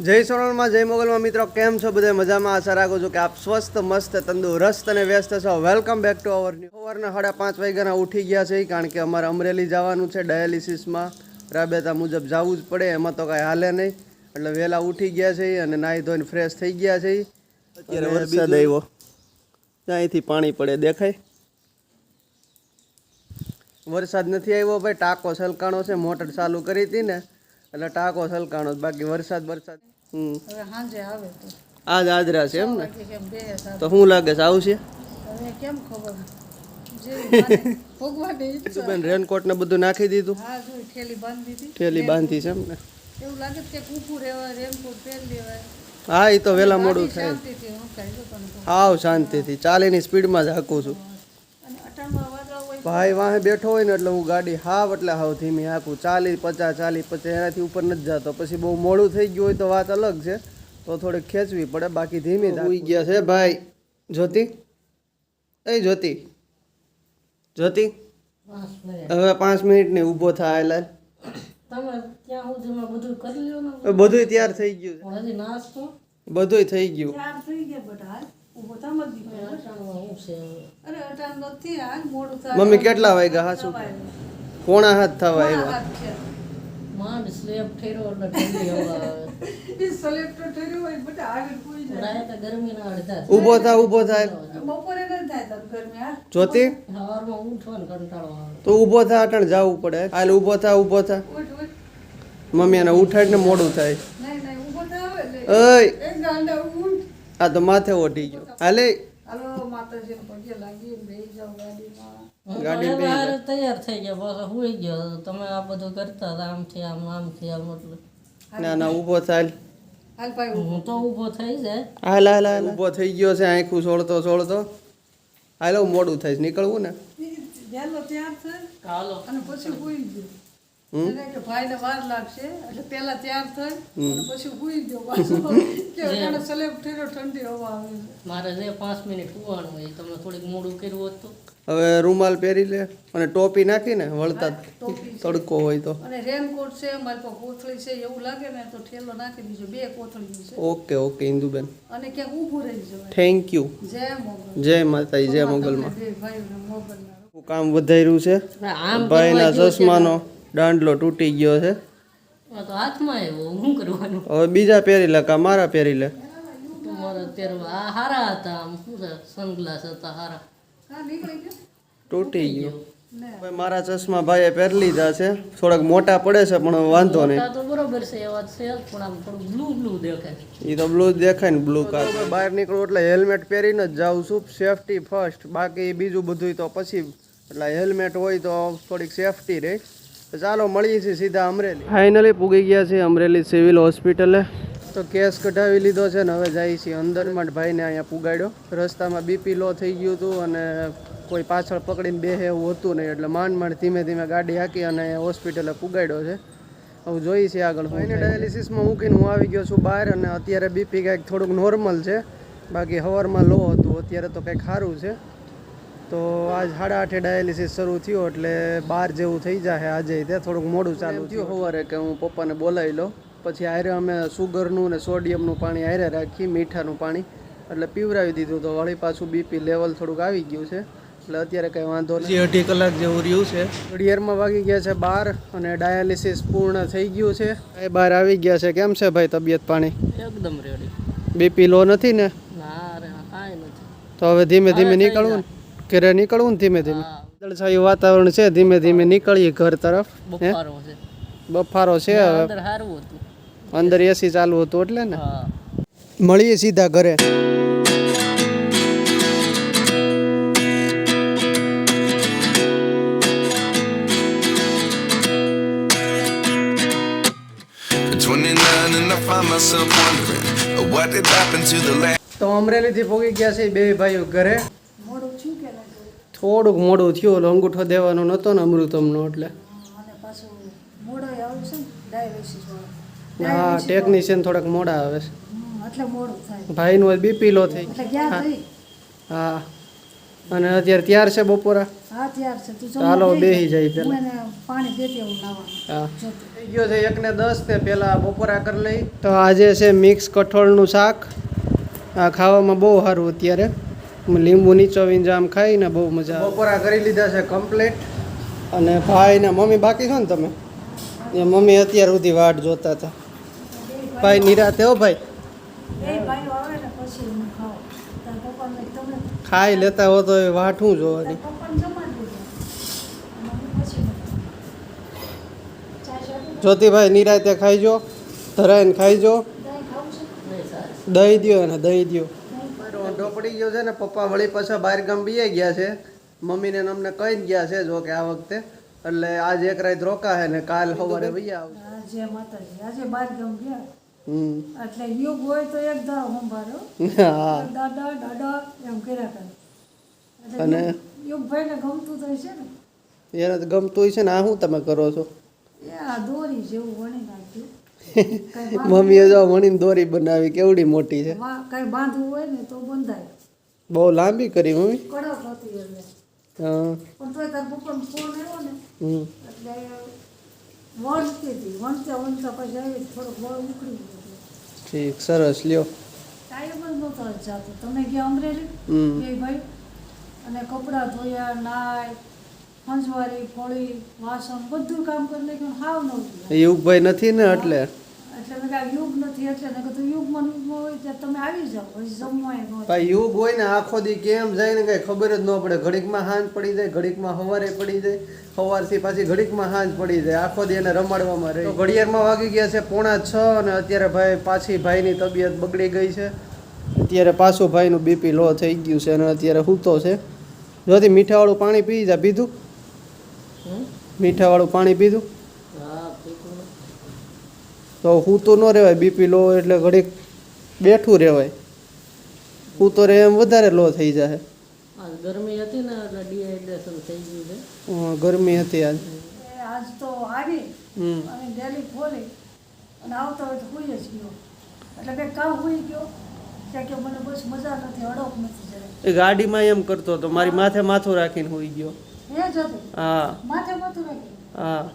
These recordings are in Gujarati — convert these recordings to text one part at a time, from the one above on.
જય સોરણમાં જય મોગલમાં. મિત્રો કેમ છો બધા? મજામાં? આશા રાખું છું કે આપ સ્વસ્થ મસ્ત તંદુરસ્ત અને વ્યસ્ત છો. Welcome back to our new સવારના સાડા પાંચ વાગ્યાના ઉઠી ગયા છે કારણ કે અમારે અમરેલી જવાનું છે ડાયાલિસિસમાં. રાબેતા મુજબ જવું જ પડે એમાં તો કાંઈ હાલે નહીં. એટલે વહેલા ઉઠી ગયા છે અને નાહી ધોઈને ફ્રેશ થઈ ગયા છે. અત્યારે વરસાદ આવ્યો. ત્યાંથી પાણી પડે દેખાય? વરસાદ નથી આવ્યો ભાઈ ટાંકો સલકાણો છે મોટર ચાલુ કરી હતી ને. એટલે ટાંકો સલકાણો. બાકી વરસાદ વરસાદ. હમ. હવે સાંજે આવે તો. આજ આદરા છે એમ ને? તો શું લાગે છે આવશે કેમ ખબર? બેન રેનકોટ ને બધું નાખી દીધું. ઠેલી બાંધી છે એમ ને? એવું લાગે કે કૂકું રહેવાય રેનકોટ પહેરી લેવાય. હા એ તો વહેલા મોડું થાય. હાવ શાંતિથી. ચાલીની સ્પીડમાં જ હાકું છું અને અટાણમાં વાદળા હોય ભાઈ વાહે બેઠો હોય ને એટલે હું ગાડી હાવ એટલે હાવ ધીમી હાકું. ચાલી પચાસ ચાલી પચાસ એનાથી ઉપર નથી જતો. પછી બહુ મોડું થઈ ગયું હોય તો વાત અલગ છે. તો થોડીક ખેંચવી પડે બાકી ધીમી ઉઈ ગયા છે ભાઈ. જ્યોતિ? એ જ્યોતિ? જ્યોતિ? હવે પાંચ મિનિટની ઊભો થાય સુધીમાં બધું તૈયાર થઈ ગયું બધુંય થઈ ગયું. મમ્મી કેટલા વાગ્યા હા શું પોણા હાથ થવા આવ્યા. માંડ સ્લેબ ઠેરો એટલે ઠંડી હવા આવે. એ સલેક્ટર ઠેર્યો હોય બધા આગળ કોઈ જાય. તો ગરમીના અડધા ઊભો થા ઊભો થાય બપોરે ન થાય તમ ગરમી આ જ્યોતિ? સવારમાં ઉઠવાનો કંટાળો આવે. તો ઊભો થા અટણ જવું પડે. હાલ ઊભો થા ઊભો થા. ઉઠ ઉઠ. મમ્મી એને ઉઠાડીને મોડું થાય. નહીં નહીં ઊભો થાવ એટલે ઓય. એક ગાંડા ઉઠ આ તો માથે ઓઢી ગયો. હાલે? તૈયાર થઈ ગયા બસ હુઈ ગયો. તમે આ બધું કરતા હતા આમથી આમ આમથી આમ એટલે. ના ના ઊભો થાય હું તો ઊભો થઈ જાય. હાલ હાલ હાલ. ઊભો થઈ ગયો છે આંખું છોડતો છોડતો હાલો મોડું થાય નીકળવું ને. વહેલો તૈયાર થાય હાલો અને પછી હુઈ ગયો. ભાઈને વાર લાગશે એટલે પેલા તૈયાર થાય પછી હુઈ ગયો કે અટાણે સલેબ ઠેરો ઠંડી હવા આવે છે. મારે જે પાંચ મિનિટ સુવાનું હોય તમે થોડીક મોડું કર્યું હતું હવે રૂમાલ પહેરી લે અને ટોપી નાખીને વળતા તડકો હોય તો. અને રેનકોટ છે મારી પાસે કોથળી છે એવું લાગે ને તો ઠેલો નાખી દીજો બે કોથળી છે. ઓકે ઓકે ઇન્દુબેન. અને ક્યાંક ઊભું રહી જવાય. થેન્ક યુ જય મોગલ. જય માતાજી જય મોગલમાં. કામ વધાર્યું છે? આમ ભાઈના ચશ્માનો. દાંડલો તૂટી ગયો છે. હવે બીજા પહેરી લે કા મારા પહેરી લે? તૂટી ગયો. મારા ચશ્મા ભાઈએ પહેરી લીધા છે. થોડાક મોટા પડે છે પણ વાંધો નહીં. તો બરોબર છે એ વાત છે પણ આમ થોડું બ્લુ બ્લુ દેખાય એ તો બ્લુ જ દેખાય ને બ્લુ કાર બહાર નીકળું એટલે હેલ્મેટ પહેરીને જ જાઉં છું. સેફટી ફર્સ્ટ બાકી બીજું બધું તો પછી એટલે હેલ્મેટ હોય તો થોડીક સેફટી રહે. ચાલો મળીએ છીએ સીધા અમરેલી. ફાઇનલી પૂગી ગયા છે અમરેલી સિવિલ હોસ્પિટલે તો કેસ કઢાવી લીધો છે ને હવે જઈએ છીએ અંદરમાં. ભાઈને અહીંયા પુગાડ્યો. રસ્તામાં બીપી લો થઈ ગયું હતું અને કોઈ પાછળ પકડીને બેહે એવું હતું નહીં. એટલે માંડ માંડ ધીમે ધીમે ગાડી હાકી અને હોસ્પિટલે પુગાડ્યો છે. હવે જોઈએ છીએ આગળ એને ડાયાલિસિસમાં મૂકીને હું આવી ગયો છું બહાર અને અત્યારે બીપી કાંઈક થોડુંક નોર્મલ છે. બાકી હવારમાં લો હતું. અત્યારે તો કંઈક સારું છે. તો આજ સાડા આઠે ડાયાલિસિસ શરૂ થયું એટલે બાર જેવું થઈ જાય આજે ત્યાં થોડુંક મોડું ચાલુ થયું સવારે કે હું પપ્પાને બોલાવી લો પછી આયરે અમે સુગરનું ને સોડિયમનું પાણી આયરે રાખી મીઠાનું પાણી એટલે પીવરાવી દીધું તો વળી પાછું બીપી લેવલ થોડુંક આવી ગયું છે. એટલે અત્યારે કંઈ વાંધો નથી અઢી કલાક જેવું રહ્યું છે. ઘડિયાળમાં વાગી ગયા છે બાર અને ડાયાલિસિસ પૂર્ણ થઈ ગયું છે. એ બહાર આવી ગયા છે. કેમ છે ભાઈ તબિયત પાણી? એકદમ રેડી બીપી લો નથી ને? ના કાંઈ નથી. તો હવે ધીમે ધીમે નીકળવું ને. ઘરે નીકળવું ને ધીમે ધીમે. હા. વાદળછાયું વાતાવરણ છે ધીમે ધીમે નીકળીએ ઘર તરફ બફારો છે. હવે. અંદર સારું હતું. અંદર એસી ચાલુ હતું એટલે ને? મળીએ સીધા ઘરે. At 29 and I find myself wondering what did happen to the last તો અમરેલીથી પહોંચી ગયા છે બે ભાઈઓ ઘરે મોડું થયું કે નહીં થયું? થોડુંક મોડું થયું ઓલો અંગૂઠો દેવાનો નહોતો ને અમૃતમનો એટલે. હા ટેકનિશિયન થોડાક મોડા આવે છે. ભાઈનું બીપી લો થઈ. હા. અને અત્યારે ત્યાર છે બપોરા? ચાલો બેહી જાય પેલા. થઈ ગયો છે એક ને દસ તે પેલા બપોરા કરી લઈ. તો આજે છે મિક્સ કઠોળનું શાક. આ ખાવામાં બહુ સારું અત્યારે. લીંબુ નીચોવીને જામ ખાઈને બહુ મજા બપોરા કરી લીધા છે કમ્પ્લીટ અને ભાઈ ને મમ્મી બાકી છો ને તમે? એ મમ્મી અત્યાર સુધી વાટ જોતા હતા. ભાઈ નિરાતે હો ભાઈ? ખાઈ લેતા હો તો એ વાટ શું જોવાની? જ્યોતિભાઈ નિરાતે ખાઈજો ધરાઈને ખાઈજો દહીં દ્યો અને દહીં દ્યો. ઢોંઢો પડી ગયો છે ને પપ્પા વળી પાછા બહાર ગામ બીએ ગયા છે. મમ્મીને અમને કહી ગયા છે જો કે આ વખતે. એટલે આજ એક રાત રોકા છે ને કાલ સવારે ભૈયા આવશે આજે માતાજી આજે બહાર ગામ ગયા હમ. એટલે યુગ હોય તો એક ધારો સંભાળ્યો હા. દાદા દાદા એમ કર્યા કરે. અને? યુગભાઈને ગમતું તો છે ને. એને તો ગમતું છે ને આ શું તમે કરો છો? એ આ દોરી જેવું વણી નાખ્યું. મમ્મીએ જો વણીને દોરી બનાવી કેવડી મોટી છે? કઈ બાંધવું હોય ને તો બંધાય. બહુ લાંબી કરી મમ્મી? કડક હતી એટલે હા. પણ તોય તાર પપ્પાનો ફોન આવ્યો ને હમ. એટલે વણતી હતી. વણતા વણતા પછી આવી થોડુંક બળ ઉકળી ગયું ઠીક સરસ લ્યો. ટાઈમ જ નહોતો જાતો. તમે ગયા અમરેલી? એ ભાઈ. અને કપડાં ધોયા નાય હંજવારી ફોળી વાસણ બધું કામ કરી નાખ્યું હાવ નહોતું. યુગભાઈ નથી ને એટલે? એટલે મેં કહ્યું યુગ નથી એટલે મેં કીધું યુગમાં હોય ત્યાં તમે આવી જાઓ જમવાય ભાઈ યુગ હોય ને આખો દી કેમ જાય ને કઈ ખબર જ ન પડે. ઘડીકમાં હાંજ પડી જાય ઘડીકમાં સવારે પડી જાય સવારથી પાછી ઘડીકમાં હાંજ પડી જાય. આખો દી એને રમાડવામાં રહે. તો ઘડિયાળમાં વાગી ગયા છે પોણા છ અને અત્યારે ભાઈ પાછી ભાઈની તબિયત બગડી ગઈ છે. અત્યારે પાછું ભાઈનું બીપી લો થઈ ગયું છે અને અત્યારે સૂતો છે. જોથી મીઠાવાળું પાણી પી જા પીધું? મીઠાવાળું પાણી પીધું. તો હું તો ન રહેવાય બીપી લો એટલે ઘડીક બેઠું રહેવાય. હું તો રહે એમ વધારે લો થઈ જાય ગરમી હતી ને એટલે ડિહાઇડ્રેશન થઈ ગયું છે. ગરમી હતી આજ. આજ તો આવી હમ. અને ડેલી ખોલી અને આવતા હોય તો હોઈ જ ગયો. એટલે મેં કામ હોઈ ગયો. ત્યાં કે મને બસ મજા નથી અડપ નથી જરાય. એ ગાડીમાં એમ કરતો હતો મારી માથે માથું રાખીને હોઈ ગયો. એ જ હતું? હા. માથે માથું રાખી હા.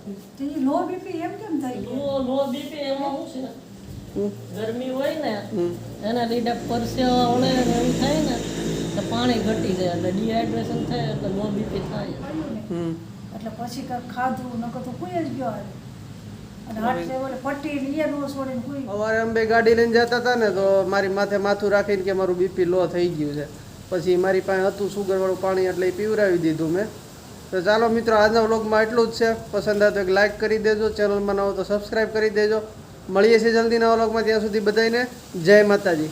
લો બીપી એમ કેમ થાય લો લો બીપી એમાં શું છે. ગરમી હોય ને. એના લીધે પરસેવા વળે ને એવું થાય ને તો પાણી ઘટી જાય એટલે ડિહાઇડ્રેશન થાય એટલે લો બીપી થાય. હમ. એટલે પછી કાંઈક ખાધું નકર તો કોઈ જ ગયો હારે. અને હાથ લેવલે પટ્ટી લઈએ નો છોડીને કોઈ સવારે અમે બે ગાડી લઈને જતા હતા ને તો મારી માથે માથું રાખીને કે મારું બીપી લો થઈ ગયું છે. પછી મારી પાસે હતું સુગરવાળું પાણી એટલે પીવરાવી દીધું મેં. તો ચાલો મિત્રો, આજના વ્લોગમાં એટલું જ છે. પસંદ આવે તો એક લાઇક કરી દેજો. ચેનલમાં નવો તો સબસ્ક્રાઈબ કરી દેજો. મળીએ છીએ જલ્દી નવા વ્લોગમાં. ત્યાં સુધી બધાને જય માતાજી.